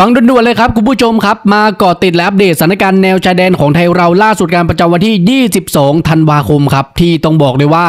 ฟังด่วนๆเลยครับ คุณผู้ชมครับ มาเกาะติดและอัปเดตสถานการณ์แนวชายแดนของไทยเราล่าสุดการประจำวันที่ 22 ธันวาคมครับ ที่ต้องบอกเลยว่า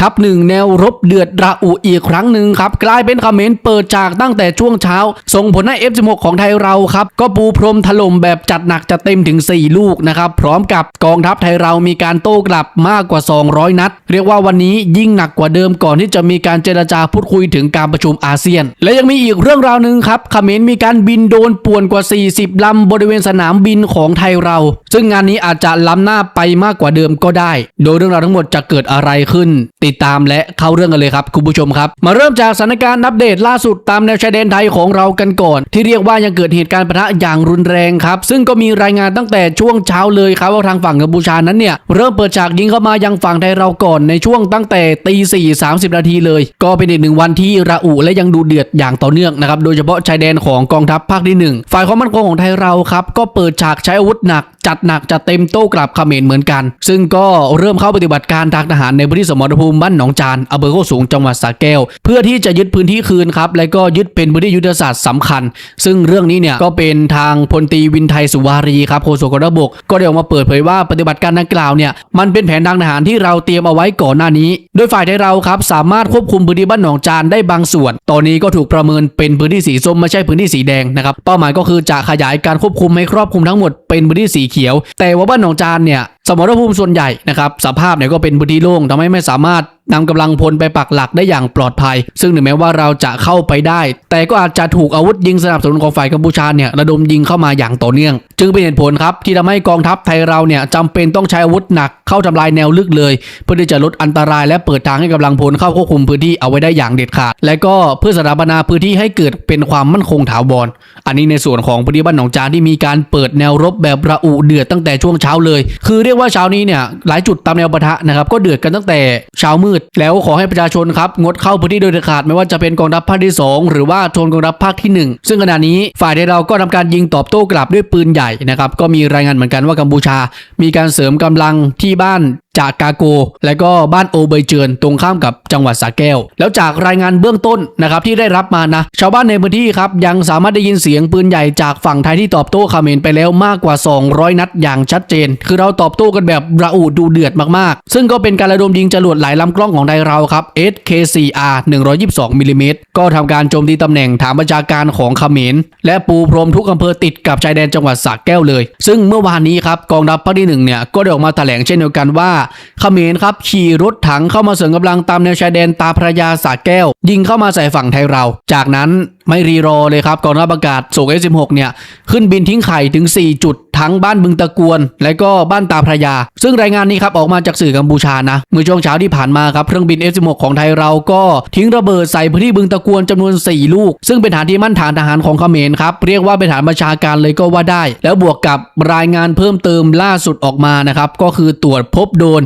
ทัพหนึ่งแนวรบเดือดระอุอีกครั้งหนึ่งครับ กลายเป็นเขมรเปิดฉากตั้งแต่ช่วงเช้า ส่งผลให้ F16 ของไทยเราครับ ก็ปูพรมถล่มแบบจัดหนักจัดเต็มถึง 4 ลูกนะครับ พร้อมกับกองทัพไทยเรามีการโต้กลับมากกว่า 200 นัด เรียกว่าวันนี้ยิ่งหนักกว่าเดิมก่อนที่จะมีการเจรจาพูดคุยถึงการประชุมอาเซียน และยังมีอีกเรื่องราวหนึ่งครับเขมรมีการบินโดนป่วนกว่า 40 ลำบริเวณสนามบินของไทยเรา ซึ่งงานนี้อาจจะล้ำหน้าไปมากกว่าเดิมก็ได้ โดยเรื่องราวทั้งหมดจะเกิดอะไรขึ้นติดตามและเข้าเรื่องกันเลยครับคุณผู้ชมครับ มาเริ่มจากสถานการณ์อัปเดตล่าสุดตามแนวชายแดนไทยของเรากันก่อน ที่เรียกว่ายังเกิดเหตุการณ์ปะทะอย่างรุนแรงครับ ซึ่งก็มีรายงานตั้งแต่ช่วงเช้าเลยครับว่าทางฝั่งกัมพูชานั้นเนี่ยเริ่มเปิดฉากยิงเข้ามายังฝั่งไทยเราก่อนในช่วงตั้งแต่ตีสี่สามสิบนาทีเลย ก็เป็นอีกหนึ่งวันที่ระอุและยังดูเดือดอย่างต่อเนื่องนะครับโดยเฉพาะชายแดนของกองทัพภาคที่หนึ่งฝ่ายความมั่นคงของไทยเราครับก็เปิดฉากใช้อาวุธหนัก จัดหนักจัดเต็มโต้กลับเขมรเหมือนกัน ซึ่งก็เริ่มเข้าปฏิบัติการทางทหารในพื้นที่สมรภูมิบ้านหนองจานอำเภอโคกสูงจังหวัดสระแก้ว เพื่อที่จะยึดพื้นที่คืนครับและก็ยึดเป็นพื้นที่ยุทธศาสตร์สำคัญ ซึ่งเรื่องนี้เนี่ยก็เป็นทางพลตีวินไทยสุวารีครับโฆษกกองทัพบกก็ได้ออกมาเปิดเผยว่าปฏิบัติการดังกล่าวเนี่ยมันเป็นแผนทางทหารที่เราเตรียมเอาไว้ก่อนหน้านี้ โดยฝ่ายไทยเราครับสามารถควบคุมพื้นที่บ้านหนองจานได้บางส่วน ตอนนี้ก็ถูกประเมินเป็นพื้นที่สีส้มไม่ใช่พื้นที่สีแดงนะครับเป้าหมายก็คือจะขยายการควบคุมให้ครอบคลุมทั้งหมดเป็นพื้นที่สีเขียว แต่ว่าบ้านหนองจานเนี่ยสมรภูมิส่วนใหญ่นะครับสภาพเนี่ยก็เป็นพื้นที่โล่งทำให้ไม่สามารถ นำกำลังพลไปปักหลักได้อย่างปลอดภัย ซึ่งถึงแม้ว่าเราจะเข้าไปได้ แต่ก็อาจจะถูกอาวุธยิงสนับสนุนของฝ่ายกัมพูชาเนี่ยระดมยิงเข้ามาอย่างต่อเนื่อง จึงเป็นเหตุผลครับที่ทำให้กองทัพไทยเราเนี่ยจำเป็นต้องใช้อาวุธหนักเข้าทำลายแนวลึกเลย เพื่อที่จะลดอันตรายและเปิดทางให้กำลังพลเข้าควบคุมพื้นที่เอาไว้ได้อย่างเด็ดขาด และก็เพื่อสถาปนาพื้นที่ให้เกิดเป็นความมั่นคงถาวรอันนี้ในส่วนของพื้นที่บ้านหนองจานที่มีการเปิดแนวรบแบบระอุเดือดตั้งแต่ช่วงเช้าเลย คือเรียกว่าเช้านี้เนี่ยหลายจุดตามแนวปะทะนะครับก็เดือดกันตั้งแต่เช้ามืดแล้วขอให้ประชาชนครับงดเข้าพื้นที่โดยเด็ดขาดไม่ว่าจะเป็นกองทัพภาคที่ 2 หรือว่าโทนกองทัพภาคที่ 1 ซึ่งขณะนี้ฝ่ายไทยเราก็ทำการยิงตอบโต้กลับด้วยปืนใหญ่นะครับก็มีรายงานเหมือนกันว่ากัมพูชา มีการเสริมกำลังที่บ้าน จากกาโก และก็บ้านโอเบยเจินตรงข้ามกับจังหวัดสระแก้ว แล้วจากรายงานเบื้องต้นนะครับที่ได้รับมานะ ชาวบ้านในพื้นที่ครับยังสามารถได้ยินเสียงปืนใหญ่จากฝั่งไทยที่ตอบโต้เขมรไปแล้วมากกว่า 200 นัดอย่างชัดเจน คือเราตอบโต้กันแบบระอุดูเดือดมากๆ ซึ่งก็เป็นการระดมยิงจรวดหลายลำกล้องของไทยเราครับ SKCR 122มิลลิเมตรก็ทำการโจมตีตำแหน่งฐานประชาการของเขมร และปูพรมทุกอำเภอติดกับชายแดนจังหวัดสระแก้วเลย ซึ่งเมื่อวานนี้ครับกองทัพภาคที่หนึ่งเนี่ยก็ได้ออกมาแถลงเช่นเดียวกันว่าเขมรครับขี่รถถังเข้ามาเสริมกำลังตามแนวชายแดนตาพระยาสาแก้ว ยิงเข้ามาใส่ฝั่งไทยเรา จากนั้นไม่รีรอเลยครับกองทัพอากาศส่ง F16 เนี่ยขึ้นบินทิ้งไข่ถึง 4 จุด ทั้งบ้านบึงตะกวน และก็บ้านตาพระยา ซึ่งรายงานนี้ครับออกมาจากสื่อกัมพูชานะเมื่อช่วงเช้าที่ผ่านมาครับเครื่องบิน F16 ของไทยเราก็ทิ้งระเบิดใส่พื้นที่บึงตะกวนจำนวน 4 ลูก ซึ่งเป็นฐานที่มั่นฐานทหารของเขมรครับเรียกว่าเป็นฐานประชาการเลยก็ว่าได้ แล้วบวกกับรายงานเพิ่มเติมล่าสุดออกมานะครับก็คือตรวจพบโดน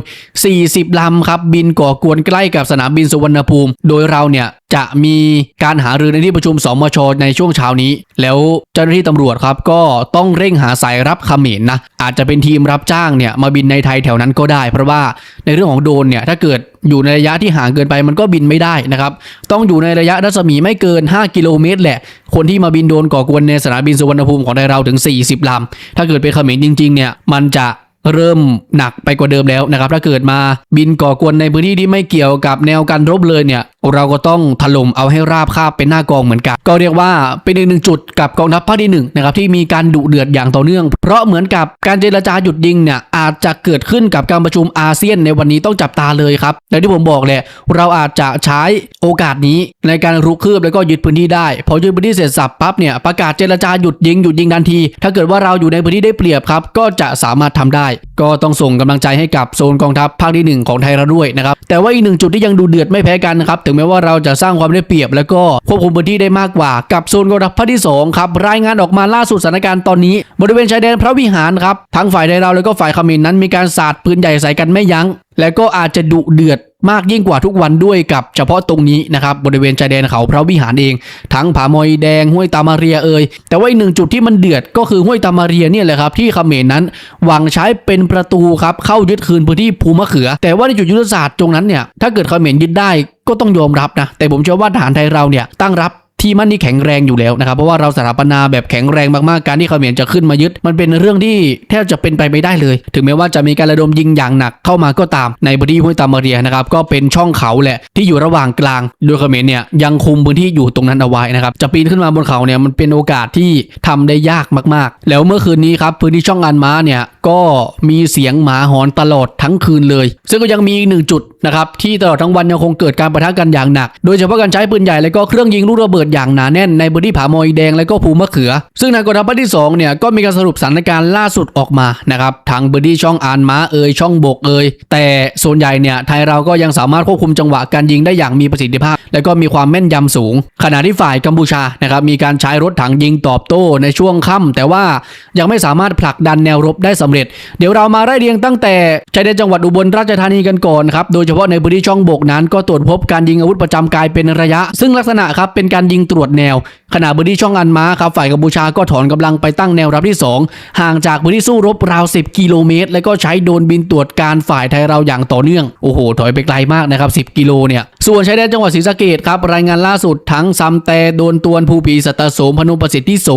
40 ลำครับบินก่อกวนใกล้กับสนามบินสุวรรณภูมิ โดยเราเนี่ย จะมีการหารือในที่ประชุมสมชในช่วงเช้านี้ แล้วเจ้าหน้าที่ตำรวจครับก็ต้องเร่งหาสายรับเขมรนะอาจจะเป็นทีมรับจ้างเนี่ยมาบินในไทยแถวนั้นก็ได้ เพราะว่าในเรื่องของโดนเนี่ยถ้าเกิดอยู่ในระยะที่ห่างเกินไปมันก็บินไม่ได้นะครับ ต้องอยู่ในระยะรัศมีไม่เกิน 5 กิโลเมตรแหละ คนที่มาบินโดนก่อกวนในสนามบินสุวรรณภูมิของไทยเราถึง 40ลำถ้าเกิดเป็นเขมรจริงๆเนี่ยมันจะเริ่มหนักไปกว่าเดิมแล้วนะครับ ถ้าเกิดมาบินก่อกวนในพื้นที่ที่ไม่เกี่ยวกับแนวการรบเลยเนี่ย เราก็ต้องถล่มเอาให้ราบคาบเป็นหน้ากองเหมือนกัน ก็เรียกว่าเป็นอีกหนึ่งจุดกับกองทัพภาคที่หนึ่งนะครับที่มีการดุเดือดอย่างต่อเนื่อง เพราะเหมือนกับการเจรจาหยุดยิงเนี่ยอาจจะเกิดขึ้นกับการประชุมอาเซียนในวันนี้ต้องจับตาเลยครับและที่ผมบอกแหละเราอาจจะใช้โอกาสนี้ในการรุกคืบแล้วก็ยึดพื้นที่ได้พอยึดพื้นที่เสร็จสับปั๊บเนี่ยประกาศเจรจาหยุดยิงหยุดยิงทันที ถ้าเกิดว่าเราอยู่ในพื้นที่ได้เปรียบครับก็จะสามารถทำได้ ก็ต้องส่งกำลังใจให้กับโซนกองทัพภาคที่หนึ่งของไทยเราด้วยนะครับแต่ว่าอีกหนึ่งจุดที่ยังดูเดือดไม่แพ้กันนะครับถงแม้ว่าเราจะสร้างความได้เปรียบ แล้วก็ควบคุมพื้นที่ได้มากกว่า กับโซนกองทัพภาคที่สองครับรายงานออกมาล่าสุดสถานการณ์ตอนนี้ บริเวณชายแดนพระวิหารครับทั้งฝ่ายไทยเราแล้วก็ฝ่ายเขมรนั้นมีการสาดปืนใหญ่ใส่กันไม่ยั้ง และก็อาจจะดุเดือดมากยิ่งกว่าทุกวันด้วยกับเฉพาะตรงนี้นะครับบริเวณชายแดนเขาพระวิหารเอง ทั้งผามอยแดงห้วยตามาเรียเอ่ยแต่ว่าอีกหนึ่งจุดที่มันเดือดก็คือห้วยตามาเรียเนี่ยแหละครับที่เขมรนั้นหวังใช้เป็นประตูครับเข้ายึดคืนพื้นที่ภูมะเขือ แต่ว่าในจุดยุทธศาสตร์ตรงนั้นเนี่ยถ้าเกิดเขมรยึดได้ ก็ต้องยอมรับนะ แต่ผมเชื่อว่าทหารไทยเราเนี่ยตั้งรับ ที่มั่นที่แข็งแรงอยู่แล้วนะครับเพราะว่าเราสถาปนาแบบแข็งแรงมากๆการที่เขมรจะขึ้นมายึด มันเป็นเรื่องที่แทบจะเป็นไปไม่ได้เลย ถึงแม้ว่าจะมีการระดมยิงอย่างหนักเข้ามาก็ตามในพื้นที่ห้วยตามาเรียนะครับก็เป็นช่องเขาแหละที่อยู่ระหว่างกลางโดยเขมรเนี่ยยังคุมพื้นที่อยู่ตรงนั้นเอาไว้นะครับจะปีนขึ้นมาบนเขาเนี่ยมันเป็นโอกาสที่ทำได้ยากมากๆ แล้วเมื่อคืนนี้ครับพื้นที่ช่องอันม้าเนี่ยก็มีเสียงหมาหอนตลอดทั้งคืนเลย ซึ่งก็ยังมีอีกหนึ่งจุดนะครับที่ตลอดทั้งวันยังคงเกิดการปะทะกันอย่างหนัก โดยเฉพาะการใช้ปืนใหญ่และก็เครื่องยิงลูกระเบิดอย่างหนาแน่นในพื้นที่ผาหมยแดงและก็ภูมะเขือ ซึ่งในกองทัพภาคที่สองเนี่ยก็มีการสรุปสถานการณ์ล่าสุดออกมานะครับทางพื้นที่ช่องอานม้าเอ่ยช่องบกเอ่ยแต่ส่วนใหญ่เนี่ยไทยเราก็ยังสามารถควบคุมจังหวะการยิงได้อย่างมีประสิทธิภาพ และก็มีความแม่นยำสูง ขณะที่ฝ่ายกัมพูชานะครับมีการใช้รถถังยิงตอบโต้ในช่วงค่ำแต่ว่ายังไม่สามารถผลักดันแนวรบได้สำเร็จ เดี๋ยวเรามาไล่เรียงตั้งแต่ชายแดนจังหวัดอุบลราชธานีกันก่อนครับโดยเฉพาะในพื้นที่ช่องบกนั้นก็ตรวจพบการยิงอาวุธประจำกายเป็นระยะ ซึ่งลักษณะครับเป็นการยิงตรวจแนว ขณะพื้นที่ช่องอันม้าครับฝ่ายกัมพูชาก็ถอนกำลังไปตั้งแนวรับที่ 2 ห่างจากพื้นที่สู้รบราว 10 กิโลเมตร แล้วก็ใช้โดรนบินตรวจการฝ่ายไทยเราอย่างต่อเนื่องโอ้โหถอยไปไกลมากนะครับ 10 กิโลเนี่ยส่วนชายแดนจังหวัดศรีสะเกดครับรายงานล่าสุดทั้งซัมแต่โดนตวนภูปีสัตโสมพนุประสิทธิโส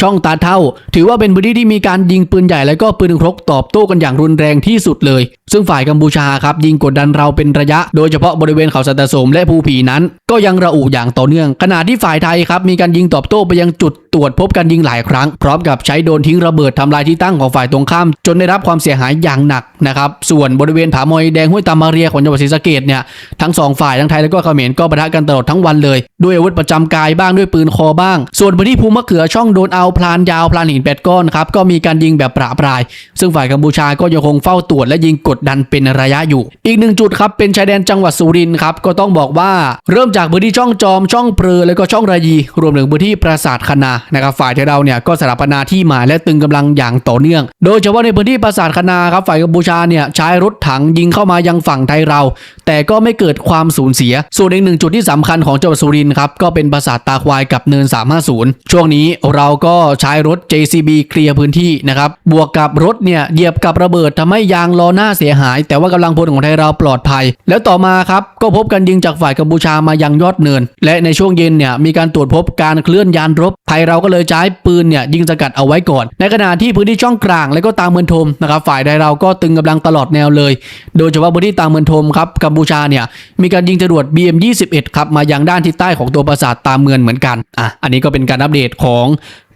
ช่องตาเท่า ถือว่าเป็นพื้นที่ที่มีการยิงปืนใหญ่และก็ปืนครกตอบโต้กันอย่างรุนแรงที่สุดเลย ซึ่งฝ่ายกัมพูชาครับยิงกดดันเราเป็นระยะ โดยเฉพาะบริเวณเขาสัตโสมและภูผีนั้น ก็ยังระอุอย่างต่อเนื่องขณะที่ฝ่ายไทยครับมีการยิงตอบโต้ไปยังจุด ตรวจพบการยิงหลายครั้ง พร้อมกับใช้โดนทิ้งระเบิดทำลายที่ตั้งของฝ่ายตรงข้าม จนได้รับความเสียหายอย่างหนักนะครับส่วนบริเวณผามอยแดงห้วยตามาเรียของจังหวัดศรีสะเกดเนี่ยทั้งสองฝ่ายทั้งไทยและก็เขมรก็ปะทะกันตลอดทั้งวันเลย ด้วยอาวุธประจำกายบ้างด้วยปืนคอบ้าง ส่วนพื้นที่ภูมะเขือช่องโดนเอาพลานยาวพลานหินแปดก้อนครับก็มีการยิงแบบประปราย ซึ่งฝ่ายกัมพูชาก็ยังคงเฝ้าตรวจและยิงกดดันเป็นระยะอยู่ อีกหนึ่งจุดครับเป็นชายแดนจังหวัดสุรินทร์ครับก็ต้องบอกว่าเริ่มจากพื้นที่ช่องจอมช่องเปรือแล้วก็ช่องระยี รวมถึงพื้นที่ปราสาทคณานะครับฝ่ายไทยเราเนี่ยก็สถาปนาที่หมายและตึงกำลังอย่างต่อเนื่อง โดยเฉพาะในพื้นที่ปราสาทคณาครับฝ่ายกัมพูชาเนี่ยใช้รถถังยิงเข้ามายังฝั่งไทยเรา แต่ก็ไม่เกิดความสูญเสีย ส่วนอีกหนึ่งจุดที่สำคัญของจังหวัดสุรินทร์ครับก็เป็นปราสาทตาควายกับเนิน 350 ช่วงนี้เราก็ใช้รถ JCB เคลียร์พื้นที่นะครับบวกกับรถเนี่ยเหยียบกับระเบิดทำให้ยางล้อหน้าเสียหาย แต่ว่ากำลังพลของไทยเราปลอดภัย แล้วต่อมาครับก็พบการยิงจากฝ่ายกัมพูชามายังยอดเนิน และในช่วงเย็นเนี่ยมีการตรวจพบการเคลื่อนยานรบไทยเราก็เลยใช้ปืนเนี่ยยิงสกัดเอาไว้ก่อน ในขณะที่พื้นที่ช่องกลางและก็ตามเมืองทมนะครับฝ่ายไทยเราก็ตึงกำลังตลอดแนวเลย โดยเฉพาะพื้นที่ตามเมืองทมครับกัมพูชาเนี่ยมีการยิงจรวด BM 21 ครับมายังด้านทิศใต้ของตัวปราสาทตามเมืองเหมือนกันอะอันนี้ก็เป็นการอัปเดตของ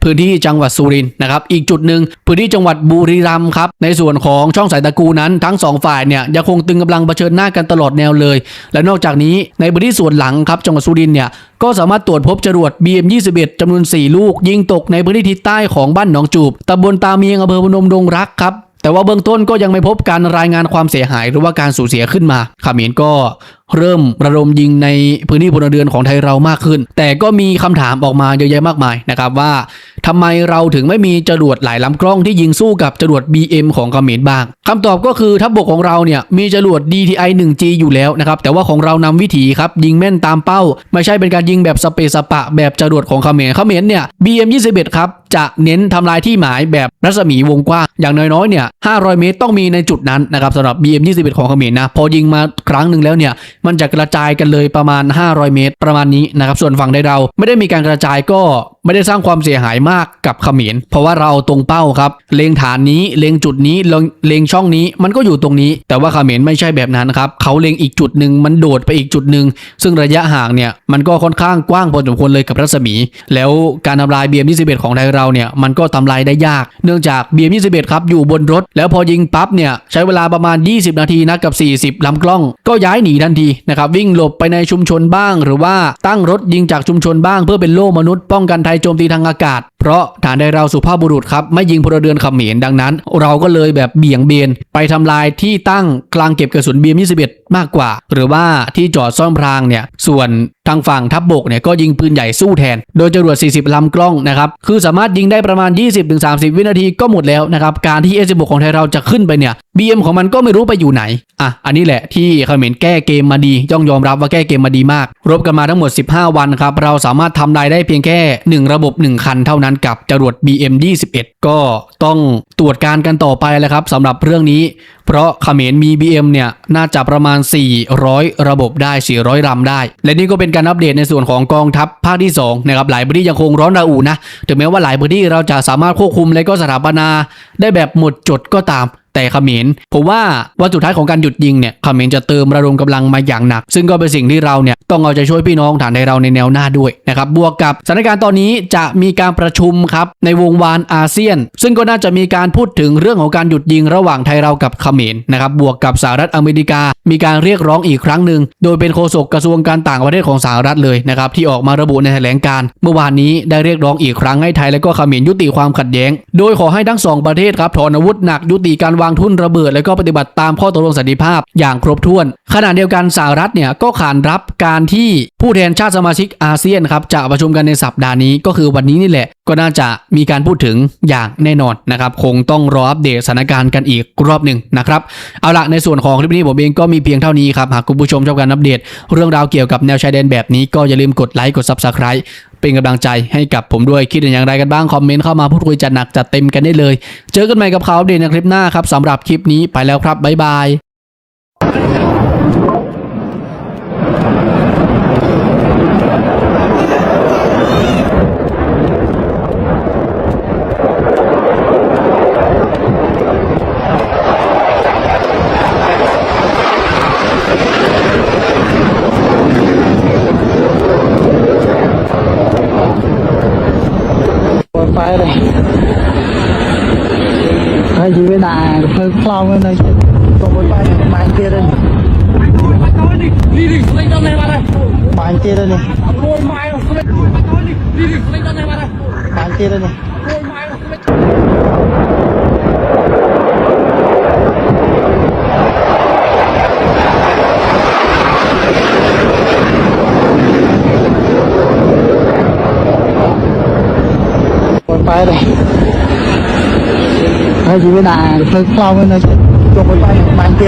พื้นที่จังหวัดสุรินทร์นะครับอีกจุดหนึ่งพื้นที่จังหวัดบุรีรัมย์ครับในส่วนของช่องสายตะกูนั้นทั้งสองฝ่ายเนี่ยยังคงตึงกำลังเผชิญหน้ากันตลอดแนวเลย และนอกจากนี้ในพื้นที่ส่วนหลังครับจังหวัดสุรินทร์เนี่ยก็สามารถตรวจพบจรวด BM 21 จำนวน 4 ลูก ยิงตกในพื้นที่ทิศใต้ของบ้านหนองจูบตำบลตาเมียงอำเภอพนมดงรักครับแต่ว่าเบื้องต้นก็ยังไม่พบการรายงานความเสียหายหรือว่าการสูญเสียขึ้นมาเขมรก็ เริ่มระดมยิงในพื้นที่พลเรือนของไทยเรามากขึ้น แต่ก็มีคำถามออกมาเยอะแยะมากมายนะครับว่าทำไมเราถึงไม่มีจรวดหลายลำกล้องที่ยิงสู้กับจรวด BM ของเขมรบ้างคำตอบก็คือทัพบกของเราเนี่ยมีจรวด DTI 1G อยู่แล้วนะครับแต่ว่าของเรานำวิถีครับยิงแม่นตามเป้า ไม่ใช่เป็นการยิงแบบสเปซสปะ แบบจรวดของเขมรเขมรเนี่ย BM 21ครับจะเน้นทำลายที่หมายแบบรัศมีวงกว้างอย่างน้อยๆเนี่ย500 เมตรต้องมีในจุดนั้นนะครับสำหรับ BM 21ของเขมรนะพอยิงมาครั้งหนึ่งแล้วเนี่ยมันจะกระจายกันเลยประมาณ 500 เมตร ประมาณนี้นะครับส่วนฝั่งใดเราไม่ได้มีการกระจายก็ไม่ได้สร้างความเสียหายมากกับเขมร เพราะว่าเราตรงเป้าครับ เลงฐานนี้เลงจุดนี้เลงเลงช่องนี้มันก็อยู่ตรงนี้ แต่ว่าเขมรไม่ใช่แบบนั้นครับเขาเลงอีกจุดหนึ่งมันโดดไปอีกจุดหนึ่งซึ่งระยะห่างเนี่ยมันก็ค่อนข้างกว้างพอสมควรเลยกับรัศมี แล้วการทำลาย BM 21ของไทยเราเนี่ยมันก็ทำลายได้ยาก เนื่องจาก BM 21ครับอยู่บนรถ แล้วพอยิงปั๊บเนี่ยใช้เวลาประมาณ 20 นาทีนะกับ 40ลำกล้องก็ย้ายหนีทันทีนะครับวิ่งหลบไปในชุมชนบ้าง หรือว่าตั้งรถยิงจากชุมชนบ้างเพื่อเป็นโล่มนุษย์ป้องกันไทโจมตีทางอากาศ เพราะฐานใดเราสุภาพบุรุษครับไม่ยิงพลเรือนเขมรดังนั้น เราก็เลยแบบเบี่ยงเบนไปทำลายที่ตั้งกลางเก็บกระสุน BM 21 มากกว่า หรือว่าที่จอดซ่อมพรางเนี่ยส่วนทางฝั่งทัพบบกเนี่ยก็ยิงปืนใหญ่สู้แทน โดยจรวด 40 ลำกล้องนะครับคือสามารถยิงได้ประมาณ 20-30 วินาทีก็หมดแล้วนะครับการที่ S16 ของไทยเราจะขึ้นไปเนี่ย BM ของมันก็ไม่รู้ไปอยู่ไหนอะอันนี้แหละที่เขมรแก้เกมมาดีต้องยอมรับว่าแก้เกมมาดีมาก รบกันมาทั้งหมด 15 วันครับเราสามารถทำลายได้เพียงแค่ 1 ระบบ 1 คันเท่านั้นานกับจรวด BM21 ก็ต้องตรวจการกันต่อไปแล้วครับสำหรับเรื่องนี้ เพราะเขมรมี BM เนี่ยน่าจะประมาณ 400 ระบบได้ 400ลำได้ และนี่ก็เป็นการอัปเดตในส่วนของกองทัพภาคที่2นะครับหลายพื้นที่ยังคงร้อนระอุนะถึงแม้ว่าหลายพื้นที่เราจะสามารถควบคุมและก็สถาปนา ได้แบบหมดจดก็ตาม แต่เขมรผมว่าวันสุดท้ายของการหยุดยิงเนี่ยเขมรจะเติมระดมกำลังมาอย่างหนัก ซึ่งก็เป็นสิ่งที่เราเนี่ยต้องเอาใจช่วยพี่น้องฐานในเราในแนวหน้าด้วยนะครับบวกกับสถานการณ์ตอนนี้จะมีการประชุมครับในวงวานอาเซียน ซึ่งก็น่าจะมีการพูดถึงเรื่องของการหยุดยิงระหว่างไทยเรากับเขมรนะครับบวกกับสหรัฐอเมริกา มีการเรียกร้องอีกครั้งหนึ่งโดยเป็นโฆษกกระทรวงการต่างประเทศของสหรัฐเลยนะครับที่ออกมาระบุในแถลงการเมื่อวานนี้ได้เรียกร้องอีกครั้งให้ไทยและก็เขมรยุติความขัดแย้ง โดยขอให้ทั้งสองประเทศครับถอนอาวุธหนักยุติการวางทุ่นระเบิด และก็ปฏิบัติตามข้อตกลงสันติภาพอย่างครบถ้วน ขณะเดียวกันสหรัฐเนี่ยก็ขานรับการที่ผู้แทนชาติสมาชิกอาเซียนครับจะประชุมกันในสัปดาห์นี้ก็คือวันนี้นี่แหละ ก็น่าจะมีการพูดถึงอย่างแน่นอนนะครับคงต้องรออัปเดตสถานการณ์กันอีกรอบหนึ่งนะครับเอาละในส่วนของคลิปนี้ผมเองก็มีเพียงเท่านี้ครับหากคุณผู้ชมชอบการอัปเดต เรื่องราวเกี่ยวกับแนวชายแดนแบบนี้ก็อย่าลืมกดไลค์กด Subscribe เป็นกำลังใจให้กับผมด้วยคิดอย่างไรกันบ้างคอมเมนต์เข้ามาพูดคุยจัดหนักจัดเต็มกันได้เลย เจอกันใหม่กับข่าวเดนในคลิปหน้าครับสำหรับคลิปนี้ไปแล้วครับบ๊ายบาย ដែរហើយជីវិតតែកំភើខ្លោងនៅចិត្តទៅមួយបាញ់បាញ់ទៀតហ្នឹងនេះនេះស្លេកដល់នេះបាត់ហើយបាញ់ទៀតហ្នឹងអត់រួយម៉ៃស្លេកបាត់ហើយនេះនេះស្លេកដល់នេះបាត់ហើយបាញ់ទៀតហ្នឹង เปิดไฟเลยใครอยู่ไม่นานเพิ่งคลองมันเลยตรงบนไฟมาเ